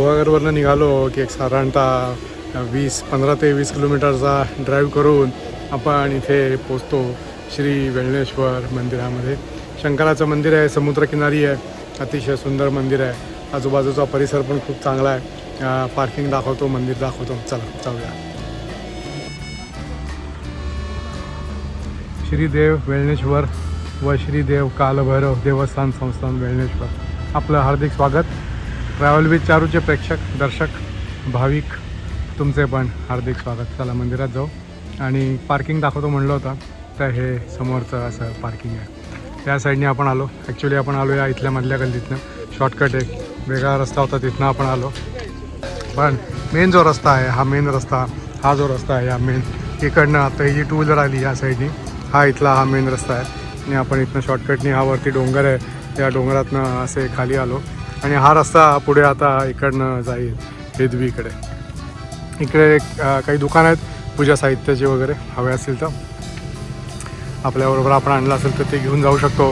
गुहागरवरनं निघालो की एक साधारणतः वीस पंधरा ते वीस किलोमीटरचा ड्राईव्ह करून आपण इथे पोचतो श्री वेळणेश्वर मंदिरामध्ये. शंकराचं मंदिर आहे समुद्रकिनारी आहे अतिशय सुंदर मंदिर आहे. आजूबाजूचा परिसर पण खूप चांगला आहे. पार्किंग दाखवतो मंदिर दाखवतो. चला जाऊया. श्रीदेव वेळणेश्वर व श्रीदेव कालभैरव देवस्थान संस्थान वेळणेश्वर आपलं हार्दिक स्वागत. ट्रॅव्हल विथ चारूचे प्रेक्षक दर्शक भाविक तुमचे पण हार्दिक स्वागत. चला मंदिरात जाऊ. आणि पार्किंग दाखवतो म्हणलं होतं तर हे समोरचं असं पार्किंग आहे. त्या साईडने आपण आलो. ॲक्च्युली आपण आलो या इथल्या मधल्या गल्लीतनं. शॉर्टकट एक वेगळा रस्ता होता तिथनं आपण आलो. पण मेन जो रस्ता आहे हा मेन रस्ता हा जो रस्ता आहे हा मेन इकडनं आता ही जी टू व्हीलर आली या साईडनी हा इथला हा मेन रस्ता आहे. आणि आपण इथनं शॉर्टकटनी हा वरती डोंगर आहे. त्या डोंगरातनं असे खाली आलो. आणि हा रस्ता पुढे आता इकडनं जाईल हेदवीकडे इकडे काही दुकानं आहेत पूजा साहित्याचे वगैरे हवे असतील तर. आपल्याबरोबर आपण आणलं असेल तर ते घेऊन जाऊ शकतो.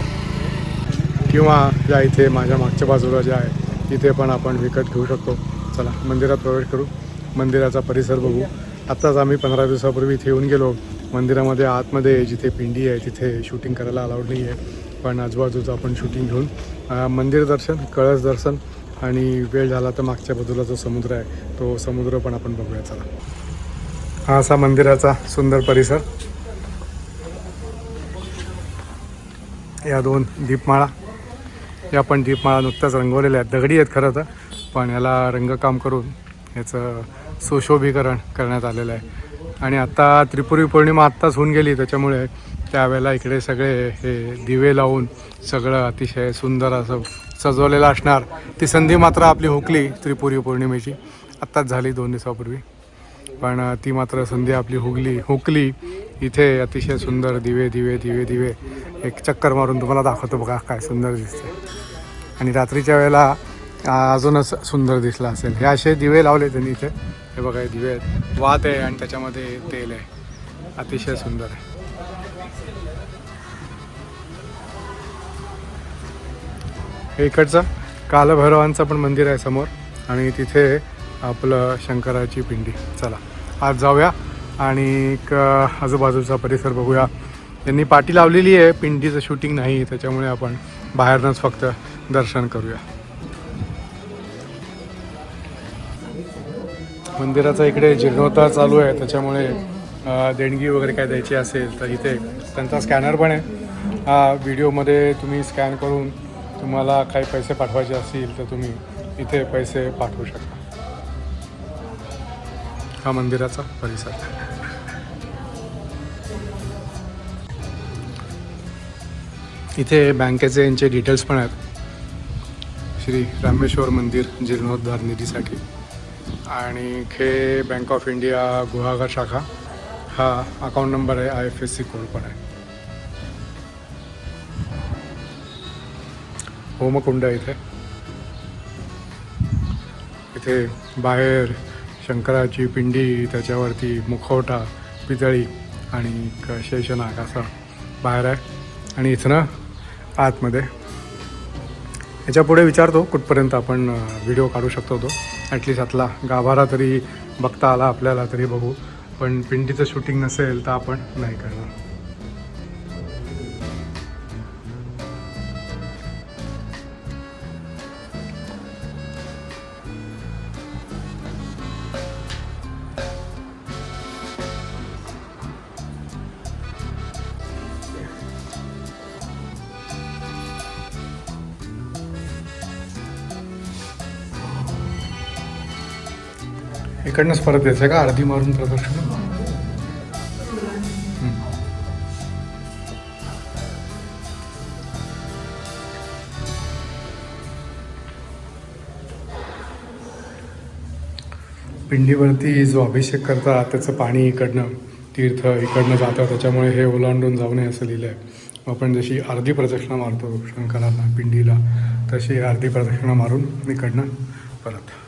किंवा या इथे माझ्या मागच्या बाजूला जे आहे तिथे पण आपण विकत घेऊ शकतो. चला मंदिरात प्रवेश करू. मंदिराचा परिसर बघू. आत्ताच आम्ही पंधरा दिवसापूर्वी इथे येऊन गेलो. मंदिरामध्ये आतमध्ये जिथे पिंडी आहे तिथे शूटिंग करायला अलाउड नाही आहे पण आजूबाजूचं आपण शूटिंग घेऊन मंदिर दर्शन कळस दर्शन आणि वेळ झाला तर मागच्या बाजूला जो समुद्र आहे तो समुद्र पण आपण बघूया चला. हा असा मंदिराचा सुंदर परिसर. या दोन दीपमाळा. या पण दीपमाळा नुकत्याच रंगवलेल्या आहेत. दगडी आहेत खरं तर पण याला रंगकाम करून याचं सुशोभीकरण करण्यात आलेलं आहे. आणि आत्ता त्रिपुरी पौर्णिमा आत्ताच होऊन गेली त्याच्यामुळे त्यावेळेला इकडे सगळे हे दिवे लावून सगळं अतिशय सुंदर असं सजवलेलं असणार. ती संधी मात्र आपली हुकली त्रिपुरी पौर्णिमेची. आत्ताच झाली दोन दिवसापूर्वी. पण ती मात्र संधी आपली हुगली हुकली. इथे अतिशय सुंदर दिवे दिवे दिवे दिवे. एक चक्कर मारून तुम्हाला दाखवतो बघा काय सुंदर दिसते आणि रात्रीच्या वेळेला अजूनच सुंदर दिसला असेल. हे असे दिवे लावले त्यांनी इथे. हे बघा हे दिवे आहेत. वात आहे आणि त्याच्यामध्ये तेल आहे. अतिशय सुंदर आहे. इकडचं कालभैरवांचं पण मंदिर आहे समोर आणि तिथे आपलं शंकराची पिंडी. चला आज जाऊया आणि एक आजूबाजूचा परिसर बघूया. त्यांनी पाटी लावलेली आहे पिंडीचं शूटिंग नाही त्याच्यामुळे आपण बाहेरनंच फक्त दर्शन करूया. मंदिराचा इकडे जीर्णोद्धार चालू आहे त्याच्यामुळे देणगी वगैरे काय द्यायची असेल तर इथे त्यांचा स्कॅनर पण आहे. हा व्हिडिओमध्ये तुम्ही स्कॅन करून तुम्हाला काही पैसे पाठवायचे असतील तर तुम्ही इथे पैसे पाठवू शकता. हा मंदिराचा परिसर. इथे बँकेचे यांचे डिटेल्स पण आहेत. श्री रामेश्वर मंदिर जीर्णोद्धार निधीसाठी. आणि खे बँक ऑफ इंडिया गुहागर शाखा. हा अकाउंट नंबर आहे I F S C code पण आहे. होमकुंड आहे इथे. इथे बाहेर शंकराची पिंडी त्याच्यावरती मुखवटा पितळी आणि शेषनाग असा बाहेर आहे. आणि इथनं आतमध्ये. याच्यापुढे विचारतो कुठपर्यंत आपण व्हिडिओ काढू शकतो तो. ॲटलिस्ट आतला गाभारा तरी बघता आला आपल्याला तरी बघू. पण पिंडीचं शूटिंग नसेल तर आपण नाही करणार. इकडनंच परत यायचं का? अर्धी मारून प्रदर्शन? पिंडीवरती जो अभिषेक करतात त्याचं पाणी इकडनं तीर्थ इकडनं जातं. त्याच्यामुळे हे ओलांडून जाऊ नये असं लिहिलं आहे आपण जशी अर्धी प्रदक्षिणा मारतो शंकराला पिंडीला तशी अर्धी प्रदक्षिणा मारून इकडनं परत.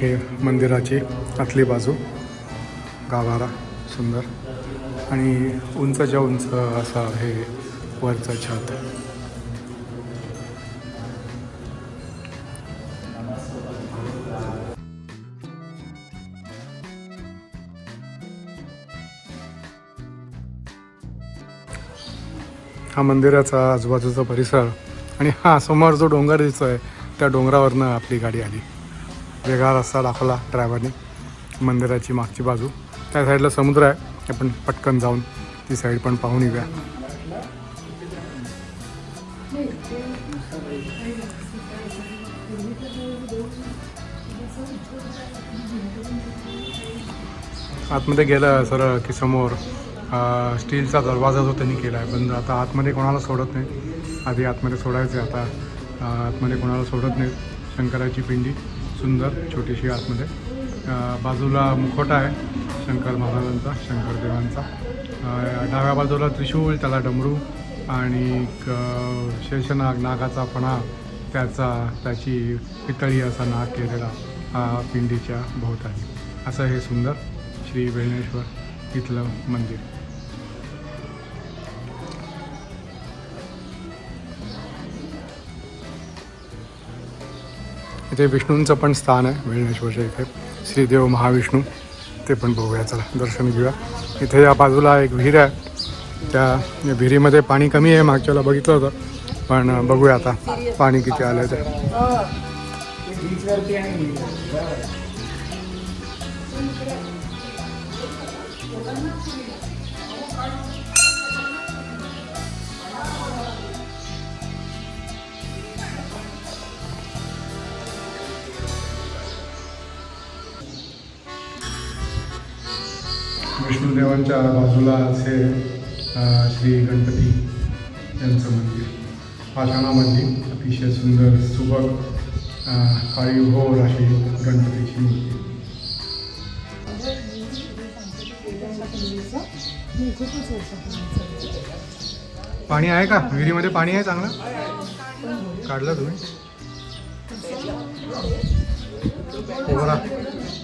हे मंदिराची आतली बाजू. गाभारा सुंदर. आणि उंचच्या उंच असा हे वरचं छत. हा मंदिराचा आजूबाजूचा परिसर आणि हा समोर जो डोंगर दिसतोय त्या डोंगरावरनं आपली गाडी आली. वेगळा रस्ता दाखवला ड्रायव्हरने मंदिराची मागची बाजू. त्या साईडला समुद्र आहे. आपण पटकन जाऊन ती साईड पण पाहून येऊया. आतमध्ये गेलं सरळ की समोर स्टीलचा दरवाजा जो त्यांनी केला आहे. बंद आता आतमध्ये कोणाला सोडत नाही. आधी आतमध्ये सोडायचे आता. आतमध्ये कोणाला सोडत नाही. शंकराची पिंडी. सुंदर छोटीशी आतमध्ये. बाजूला मुखोटा आहे शंकर महाराजांचा शंकर देवांचा. डाव्या बाजूला त्रिशूळ त्याला डमरू आणि शेषनाग नागाचा फणा त्याचा त्याची पितळी असा नाग केलेला हा पिंडीच्या भोवताली. असं हे सुंदर श्री वेणेश्वर इथलं मंदिर. इथे विष्णूंचं पण स्थान आहे वेळणेश्वरच्या इथे. श्रीदेव महाविष्णू ते पण बघूया चला दर्शन घेऊया. इथे या बाजूला एक विहीर आहे. त्या विहिरीमध्ये पाणी कमी आहे मागच्याला बघितलं होतं. पण बघूया आता पाणी किती आलं ते. विष्णुदेवांच्या बाजूला असे श्री गणपती यांचं मंदिर. पाषाणामध्ये अतिशय सुंदर सुबक काळी घोर अशी गणपतीची मूर्ती. पाणी आहे का? विहिरीमध्ये पाणी आहे चांगलं? काढलं तुम्ही? पोहरा.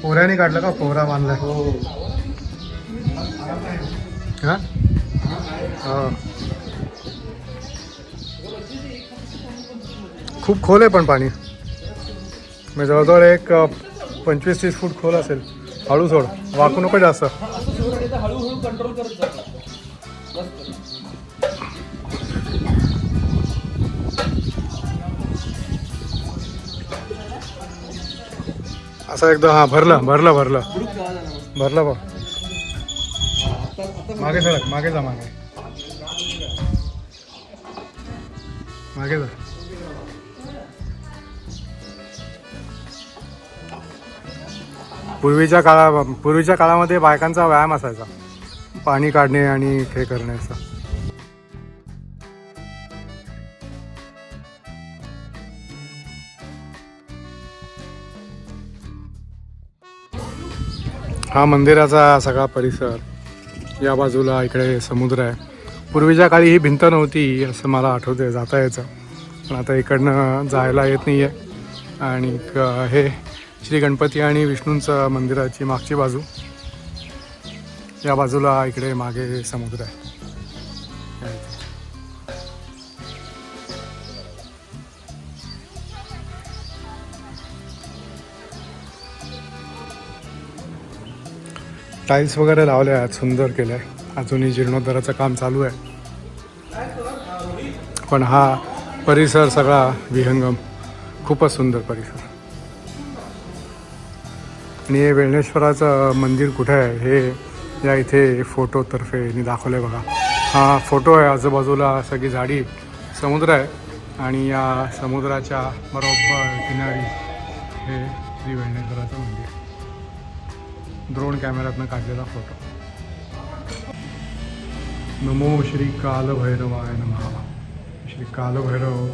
पोहऱ्याने काढलं का? पोहरा बांधला हो. हा. Uh, खूप खोल आहे पण पाणी. म्हणजे जवळजवळ एक uh, पंचवीस तीस फूट खोल असेल. हळू सोड. वाकू नको जास्त. हळूहळू कंट्रोल करत असं एकदम हा भरलं भरलं भरलं. भरलं बघ मागे सरक मागे जा मागे. मागे जा. पूर्वीच्या काळा पूर्वीच्या काळामध्ये बायकांचा व्यायाम असायचा. पाणी काढणे आणि हे करण्याचा. हा मंदिराचा सगळा परिसर. या बाजूला इकडे समुद्र आहे. पूर्वीच्या काळी ही भिंत नव्हती असं मला आठवते जाता यायचं पण आता इकडनं जायला येत नाही आहे आणि हे श्री गणपती आणि विष्णूंचं मंदिराची मागची बाजू. या बाजूला इकडे मागे समुद्र आहे. टाईल्स वगैरे लावले आहेत सुंदर केलं आहे अजूनही जीर्णोद्धाराचं काम चालू आहे. पण हा परिसर सगळा विहंगम. खूपच सुंदर परिसर. आणि हे वेळणेश्वराचं मंदिर कुठं आहे हे या इथे फोटोतर्फे मी दाखवलं आहे बघा. हा फोटो आहे आजूबाजूला सगळी झाडी समुद्र आहे. आणि या समुद्राच्या बरोबर किनारी हे श्री वेळणेश्वराचं मंदिर ड्रोन कॅमेऱ्यातनं काढलेला फोटो. नमो श्री कालभैरवाय नमः. श्री कालभैरव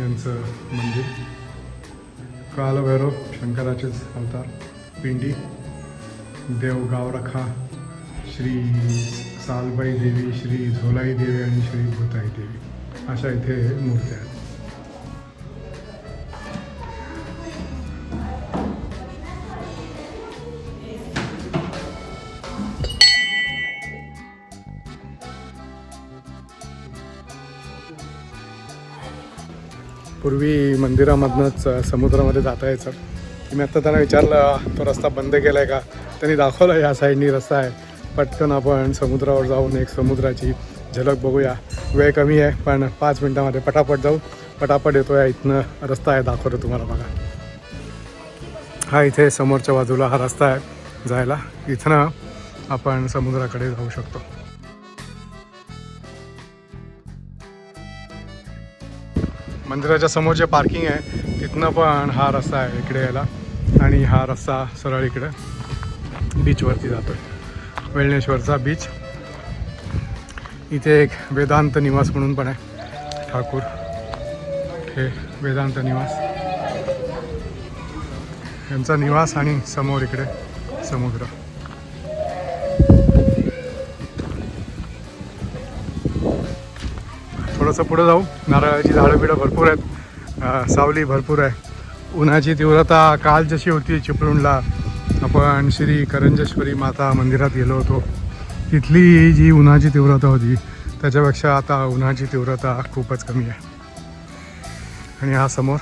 यांचं मंदिर. कालभैरव शंकराचेच अवतार. पिंडी देव गावरखा श्री सालबाई देवी श्री झोलाई देवी आणि श्री भूताई देवी. अशा इथे मूर्त्या आहेत. पूर्वी मंदिरामधनंच समुद्रामध्ये जाता यायचं. मी आत्ता त्यांना विचारलं तो रस्ता बंद केला आहे का? त्यांनी दाखवला या साईडनी रस्ता आहे. पटकन आपण समुद्रावर जाऊन एक समुद्राची झलक बघूया. वेळ कमी आहे पण पाच मिनटामध्ये पटापट जाऊ. पटापट येतो या इथनं. रस्ता आहे दाखवतो तुम्हाला बघा. हा इथे समोरच्या बाजूला हा रस्ता आहे जायला. इथनं आपण समुद्राकडे जाऊ शकतो. मंदिराच्या समोर जे पार्किंग आहे तिथनं पण हा रस्ता आहे इकडे यायला. आणि हा रस्ता सरळ इकडे बीचवरती जातो आहे वेळणेश्वरचा बीच इथे एक वेदांत निवास म्हणून पण आहे. ठाकूर. हे वेदांत निवास. यांचा निवास आणि समोर इकडे समुद्र. थोडंसं पुढं जाऊ. नारळाची झाडं बिडं भरपूर आहेत. सावली भरपूर आहे. उन्हाची तीव्रता काल जशी होती चिपळूणला आपण श्री करंजेश्वरी माता मंदिरात गेलो होतो. तिथली जी उन्हाची तीव्रता होती त्याच्यापेक्षा आता उन्हाची तीव्रता खूपच कमी आहे. आणि हा समोर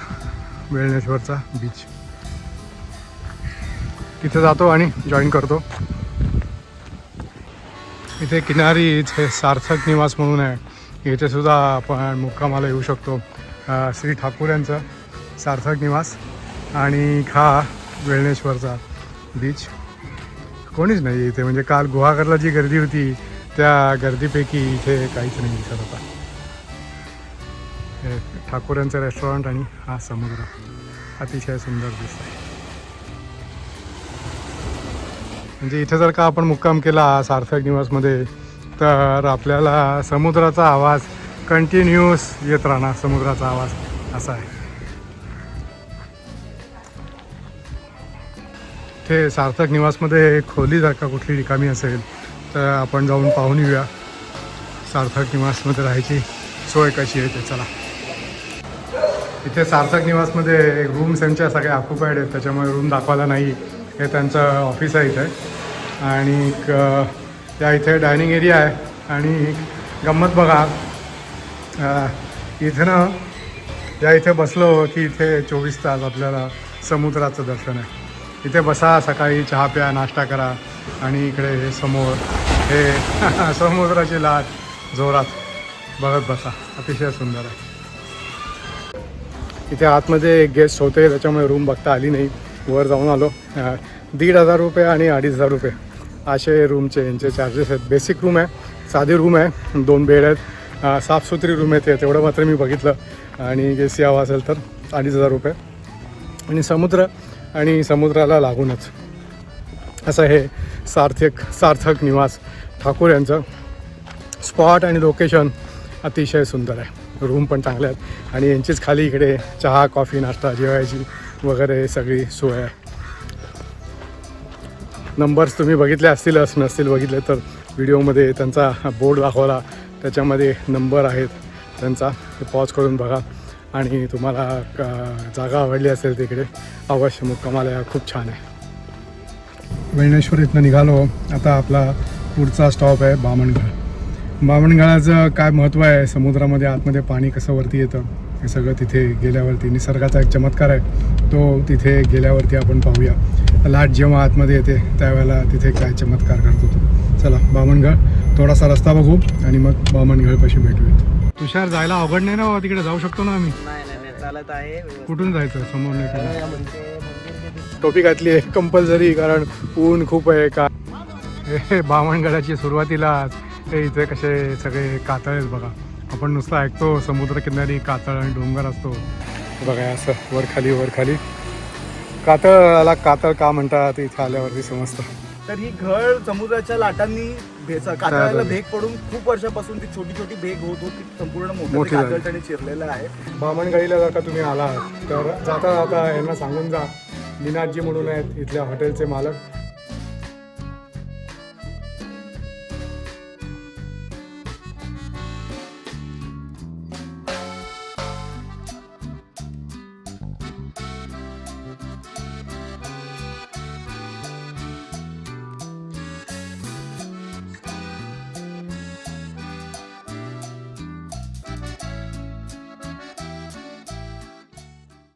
वेळनेश्वरचा बीच तिथे जातो आणि जॉईन करतो. इथे किनारी इथे सार्थक निवास म्हणून आहे. इथे सुद्धा आपण मुक्कामाला येऊ शकतो. श्री ठाकूर यांचं सार्थक निवास आणि खा वेळणेश्वरचा बीच कोणीच नाही इथे म्हणजे काल गुहागरला जी गर्दी होती त्या गर्दीपैकी इथे काहीच नाही दिसत होता हे ठाकूर यांचं रेस्टॉरंट आणि हा समुद्र. अतिशय सुंदर दिसत आहे म्हणजे इथे जर का आपण मुक्काम केला सार्थक निवासमध्ये तर आपल्याला समुद्राचा आवाज कंटिन्युअस येत राहणार समुद्राचा आवाज असा आहे. ते सार्थक निवासमध्ये खोली जर का कुठली रिकामी असेल तर आपण जाऊन पाहून येऊया. सार्थक निवासमध्ये राहायची सोय कशी आहे ते चला. इथे सार्थक निवासमध्ये रूम्स त्यांच्या सगळ्या ऑक्युपाईड आहेत त्याच्यामुळे रूम दाखवायला नाही. हे त्यांचं ऑफिस आहे इथे. आणि त्या या इथे डायनिंग एरिया आहे आणि गंमत बघा. इथनं ना या इथे बसलो की इथे चोवीस तास आपल्याला समुद्राचं दर्शन आहे. इथे बसा सकाळी चहा प्या नाश्ता करा आणि इकडे हे समोर हे समुद्राची लाट जोरात बघत बसा. अतिशय सुंदर आहे. इथे आतमध्ये एक गेस्ट होते त्याच्यामुळे रूम बघता आली नाही. वर जाऊन आलो. दीड हजार रुपये आणि अडीच हजार रुपये. असे रूमचे यांचे चार्जेस आहेत. बेसिक रूम आहे साधी रूम आहे दोन बेड आहेत. साफसुथरी रूम आहे ते तेवढं मात्र मी बघितलं. आणि ए सी हवा असेल तर अडीच हजार रुपये. आणि समुद्र आणि समुद्राला लागूनच. असं हे सार्थक सार्थक निवास ठाकूर यांचं. स्पॉट आणि लोकेशन अतिशय सुंदर आहे. रूम पण चांगले आहेत. आणि यांचीच खाली इकडे चहा कॉफी नाश्ता जेवायची वगैरे सगळी सोय आहे. नंबर्स तुम्ही बघितले असतीलच नसतील बघितले तर व्हिडिओमध्ये त्यांचा बोर्ड दाखवला. त्याच्यामध्ये नंबर आहेत त्यांचा. ते पॉज करून बघा. आणि तुम्हाला जागा आवडली असेल तिकडे अवश्य मुक्कामाला खूप छान आहे. वेळणेश्वर इथनं निघालो. आता आपला पुढचा स्टॉप आहे बामणगड बामणगडाचं काय महत्त्व आहे? समुद्रामध्ये आतमध्ये पाणी कसं वरती येतं? हे सगळं तिथे गेल्यावरती निसर्गाचा एक चमत्कार आहे. तो तिथे गेल्यावरती आपण पाहूया. लाट जेव्हा आतमध्ये येते त्यावेळेला तिथे काय चमत्कार करतो तो. चला बामणगड थोडासा रस्ता बघू आणि मग बामणगडपाशी भेटूयात. तुषार जायला अवघड नाही ना तिकडे? जाऊ शकतो ना आम्ही? नाही नाही नाही, चालत आहे. कुठून जायचं? समोर नाही म्हणजे टोपी घातली आहे कंपल्सरी कारण ऊन खूप आहे का? हे बामणगडाची सुरुवातीलाच. हे इथे कसे सगळे कातळ आहेत बघा. आपण नुसतं ऐकतो समुद्र किनारी कातळ आणि डोंगर असतो. बघा असं वर खाली वर खाली. कातळाला कातळ का म्हणतात? इथे आल्यावरती समजतं. तर ही घळ समुद्राच्या लाटांनी कातळाला. भेग पडून खूप वर्षापासून ती छोटी छोटी भेग होत होती. संपूर्ण मोठी. कातळ चिरलेलं आहे. बामणगडीला जर का तुम्ही आलात तर जाता जाता यांना सांगून जा. निनादजी म्हणून आहेत इथल्या हॉटेलचे मालक.